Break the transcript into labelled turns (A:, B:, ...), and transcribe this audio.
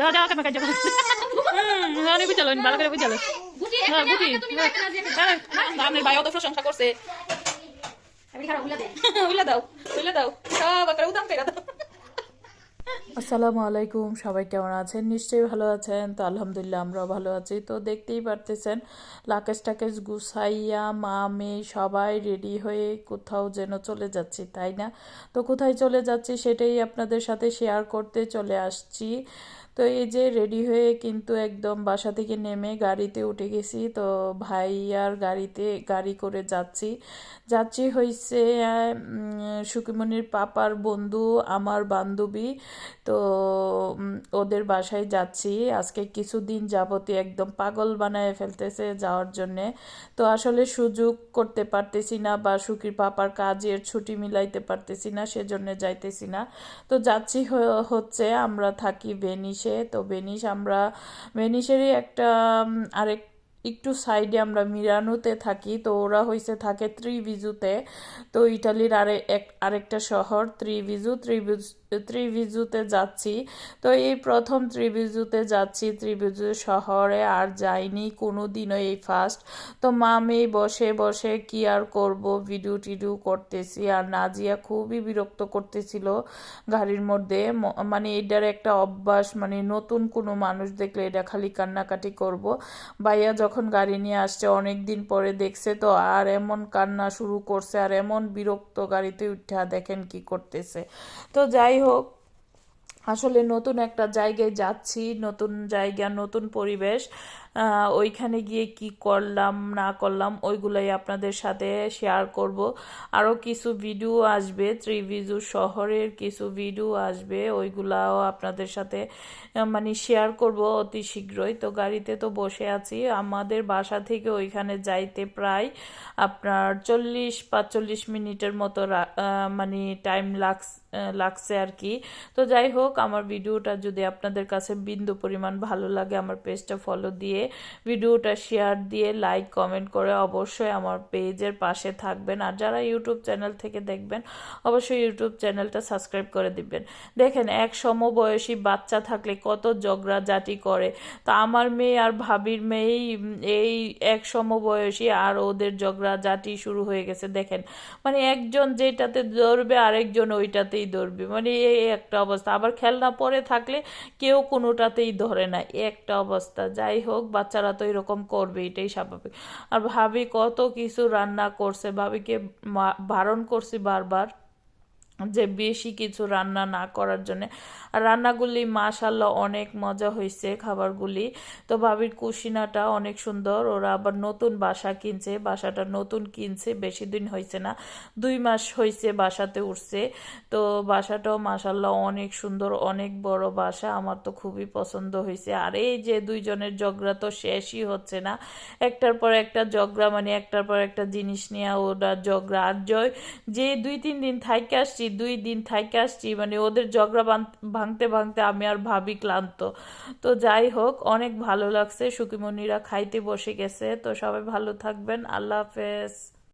A: যাও বুঝালো ভালো করে বুঝালো হ্যাঁ হ্যাঁ, দাও আসসালামু আলাইকুম সবাই কেমন আছেন নিশ্চয়ই ভালো আছেন তো আলহামদুলিল্লাহ আমরাও ভালো আছি তো দেখতেই পারতেছেন লাকেশ টাকেশ গুসাইয়া মা মেয়ে সবাই রেডি হয়ে কোথাও যেন চলে যাচ্ছি তাই না তো কোথায় চলে যাচ্ছি সেটাই আপনাদের সাথে শেয়ার করতে চলে আসছি তো এই যে রেডি হয়ে কিন্তু একদম বাসা থেকে নেমে গাড়িতে উঠে গেছি। তো ভাই আর গাড়িতে গাড়ি করে যাচ্ছি। যাচ্ছি হয়েছে সুকিমনির পাপার বন্ধু, আমার বান্ধবী। তো ওদের বাসায় যাচ্ছি। আজকে কিছুদিন যাবতীয় একদম পাগল বানায় ফেলতেছে যাওয়ার জন্যে। তো আসলে সুযোগ করতে পারতেছি না বা সুকির পাপার কাজের ছুটি মিলাইতে পারতেছি না, সেজন্য যাইতেছি না। তো যাচ্ছি হচ্ছে, আমরা থাকি ভেনিসে তো ভেনিস আমরা ভেনিসেরই একটা আরেক, একটু সাইডে আমরা মিরানোতে থাকি। তো ওরা হয়েছে থাকে ত্রিভিজুতে। তো ইটালির আরে, এক, আরেকটা শহর, ত্রিভিজু। ত্রিভিজ ত্রিভিজুতে যাচ্ছি। তো এই প্রথম ত্রিভিজুতে যাচ্ছি, ত্রিভিজু শহরে আর যাইনি কোনো দিনও এই ফার্স্ট তো মামি বসে বসে কি আর করব ভিডিও টিডিও করতেছি আর নাজিয়া খুবই বিরক্ত করতেছিল গাড়ির মধ্যে। মানে এটার একটা অভ্যাস মানে নতুন কোনো মানুষ দেখলে এটা খালি কান্নাকাটি করব। ভাইয়া যখন গাড়ি নিয়ে আসছে অনেক দিন পরে দেখছে তো আর এমন কান্না শুরু করছে, আর এমন বিরক্ত গাড়িতে উঠা দেখেন কি করতেছে। তো যাই হোক আসলে নতুন একটা জায়গায় যাচ্ছি নতুন জায়গা নতুন পরিবেশ। ওইখানে গিয়ে কি করলাম, না করলাম, ওইগুলাই আপনাদের সাথে শেয়ার করব। আরও কিছু ভিডিও আসবে, ত্রিভিজু শহরের কিছু ভিডিও আসবে, ওইগুলাও আপনাদের সাথে মানে শেয়ার করব অতি শীঘ্রই। তো গাড়িতে তো বসে আছি, আমাদের বাসা থেকে ওইখানে যাইতে প্রায় আপনার চল্লিশ পাঁচচল্লিশ মিনিটের মতো মানে টাইম লাগ লাগছে আর কি। তো যাই হোক, আমার ভিডিওটা যদি আপনাদের কাছে বিন্দু পরিমাণ ভালো লাগে, আমার পেজটা ফলো দিয়ে ভিডিওটা শেয়ার দিয়ে লাইক কমেন্ট করে অবশ্যই আমার পেজের পাশে থাকবেন। আর যারা ইউটিউব চ্যানেল থেকে দেখবেন, অবশ্যই ইউটিউব চ্যানেলটা সাবস্ক্রাইব করে দিবেন। দেখেন, এক সমবয়সী বাচ্চা থাকলে কত ঝগড়াঝাটি করে। তা আমার মেয়ে আর ভাবির মেয়েই এই এক সমবয়সী আর ওদের ঝগড়াঝাটি শুরু হয়ে গেছে। দেখেন মানে একজন যেটাতে ধরবে, আরেকজন ওইটাতেই ধরবে। মানে এই একটা অবস্থা। আবার খেলনা পরে থাকলে কেউ কোনোটাতেই ধরে না। একটা অবস্থা। যাই হোক বাচ্চারা তো এরকম করবে এটাই স্বাভাবিক। আর ভাবি কত কিছু রান্না করছে, ভাবিকে বারণ করছি বারবার। যে বেশি কিছু রান্না না করার জন্য। আর রান্নাগুলি মাশাল্লাহ অনেক মজা হয়েছে খাবারগুলি। তো ভাবির কুশিনাটা অনেক সুন্দর, ওরা আবার নতুন বাসা কিনছে, বাসাটা নতুন কিনছে, বেশি দিন হয়েছে না, দুই মাস হয়েছে বাসাতে উঠছে। তো বাসাটাও মাশাল্লাহ অনেক সুন্দর, অনেক বড় বাসা, আমার তো খুবই পছন্দ হয়েছে আর এই যে দুইজনের ঝগড়া তো শেষই হচ্ছে না, একটার পর একটা ঝগড়া মানে একটার পর একটা জিনিস নিয়ে ওরা ঝগড়া। আর জয়, যে দুই তিন দিন থাইকে আসছি দুই দিন থাইকে আসছি মানে ওদের ঝগড়া ভাঙতে ভাঙতে আমি আর ভাবি ক্লান্ত। তো যাই হোক, অনেক ভালো লাগছে সুকিমণিরা খাইতে বসে গেছে। তো সবাই ভালো থাকবেন। আল্লাহ হাফেজ।